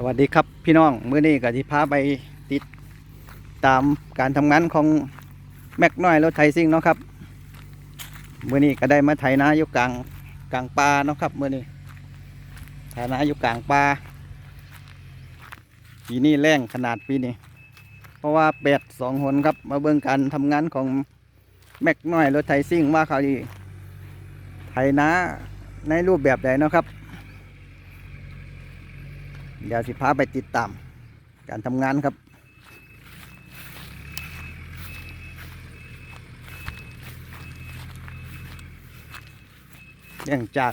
สวัสดีครับพี่น้องเมื้อนี้ก็สิพาไปติดตามการทำงานของแม็กน้อยรถไถซิ่งเนาะครับเมื้อนี้ก็ได้มาไถนาอยู่กลางกลางป่าเนาะครับเมื้อนี้ไถนาอยู่กลางป่าปีนี้แรงขนาดปีนี้ เพราะว่าแปดสองหนครับมาเบิ่งการทำงานของแม็กน้อยรถไถซิ่งว่าเขาดีไถนาในรูปแบบใดเนาะครับ เดี๋ยวสิพาไปติดตาม การทำงานครับ เนื่องจาก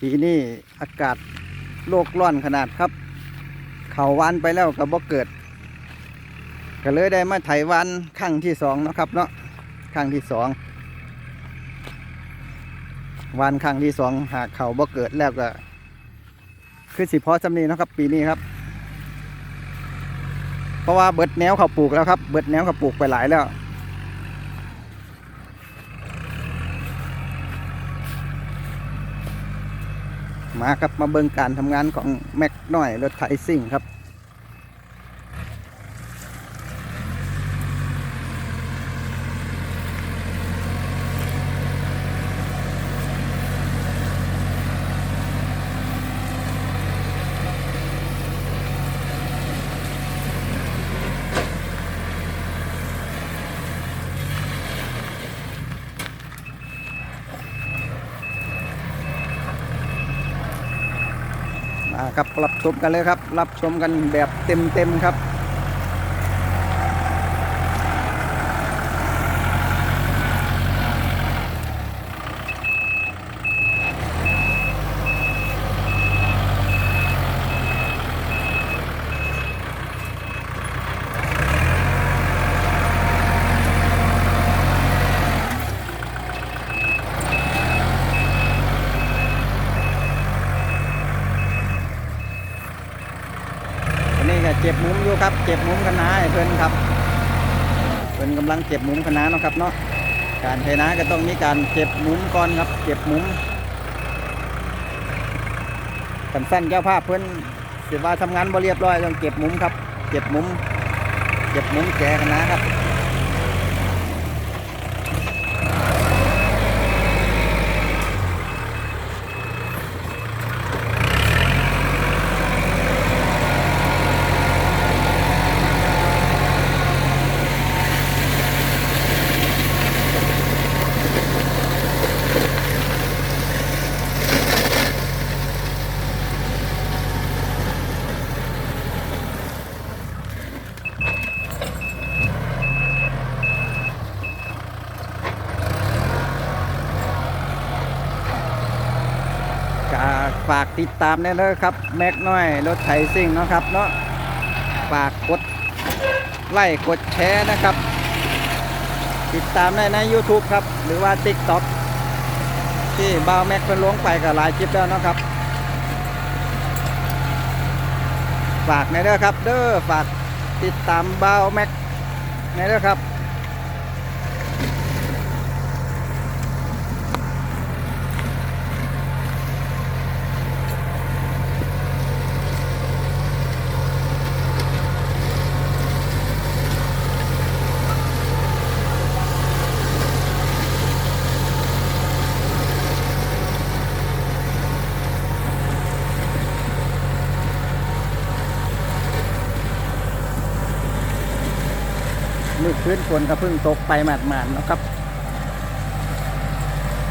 ปีนี้อากาศโลกร้อนขนาดครับ เขาวานไปแล้วก็บ่เกิด ก็เลยได้มาไถวานครั้งที่สองนะครับเนาะครั้งที่สองวานครั้งที่สองหากเขาบ่เกิดแล้วก็ คือสิเพอสำนีนะครับ ปีนี้ครับ เพราะว่าเบิดแนวเขาปลูกแล้วครับ เบิดแนวเขาปลูกไปหลายแล้วมาครับมาเบิ่งการทำงานของแม็กน้อยรถไถซิ่งครับ ครับรับชมกันเลยครับ รับชมกันแบบเต็มๆครับ เก็บมุมอยู่ครับ เก็บมุมคณะเพื่อนครับเพื่อนกำลังเก็บมุมคณะเนาะครับเนาะการเทนะก็ต้องมีการเก็บมุมก่อนครับ เก็บมุมกันสั้นเจ้าภาพเพื่อนเสียว่าทำงานบ่เรียบร้อยต้องเก็บมุมครับ เก็บมุม เก็บมุมแกคณะครับ ก็ ฝากติดตามได้เลยครับ แม็กน้อย รถไถซิ่งนะครับเนาะฝากกดไลค์กดแชร์นะครับ ติดตามได้ใน YouTube ครับ หรือว่า TikTok ที่บ่าวแม็กเป็นลงไปกับหลายคลิปแล้วเนาะครับ ฝากในเด้อครับ เด้อฝากติดตามบ่าวแม็กในเด้อครับ มือคืนฝนก็เพิ่งตกไปหมาดๆนะครับ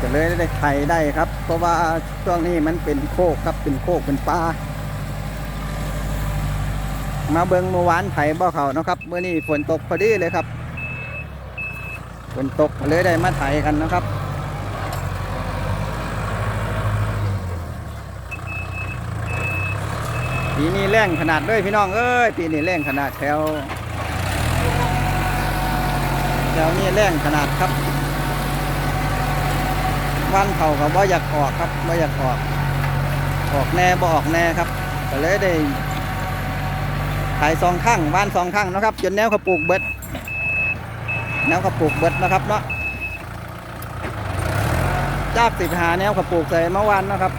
ก็เลยได้ไถได้ครับ เพราะว่าช่วงนี้มันเป็นโคกครับเป็นโคกเป็นป่ามาเบิงเมื่อวานไถบ่อเขานะครับเมื่อนี้ฝนตกพอดีเลยครับฝนตกเลยได้มาไถกันนะครับปีนี้แรงขนาดเลยพี่น้องเอ้ยปีนี้แรงขนาดแถว แถวนี้แรงขนาดครับวันเขาก็บ่อยากออกครับบ่อยากออก ออกแน่บ่ออกแน่ครับก็เลยได้ขายสองข้างบ้านสองข้างนะครับ จนแนวเขาปลูกเบิดแนวเขาปลูกเบิดนะครับเนาะจากสิบหาแนวเขาปลูกใส่เมื่อวานนะครับ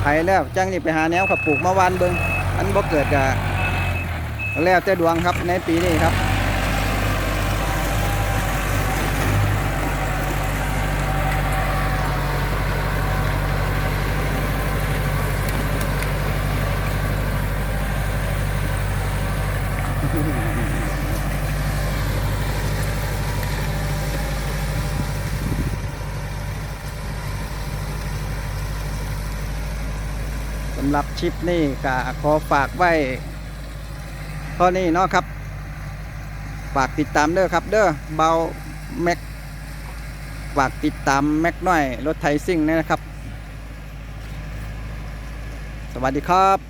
ไผแล้วจังนี่ไปหาแนวขับปลูกมาวานเบิงอันบ่เกิดกะแล้วแต่ดวงครับในปีนี้ครับ สำหรับชิปนี่ก็ขอฝากไว้เท่านี้เนาะครับ ฝากติดตามเด้อครับ เด้อเบาแม็กฝากติดตามแม็กน้อยรถไทยซิ่งนะครับ สวัสดีครับ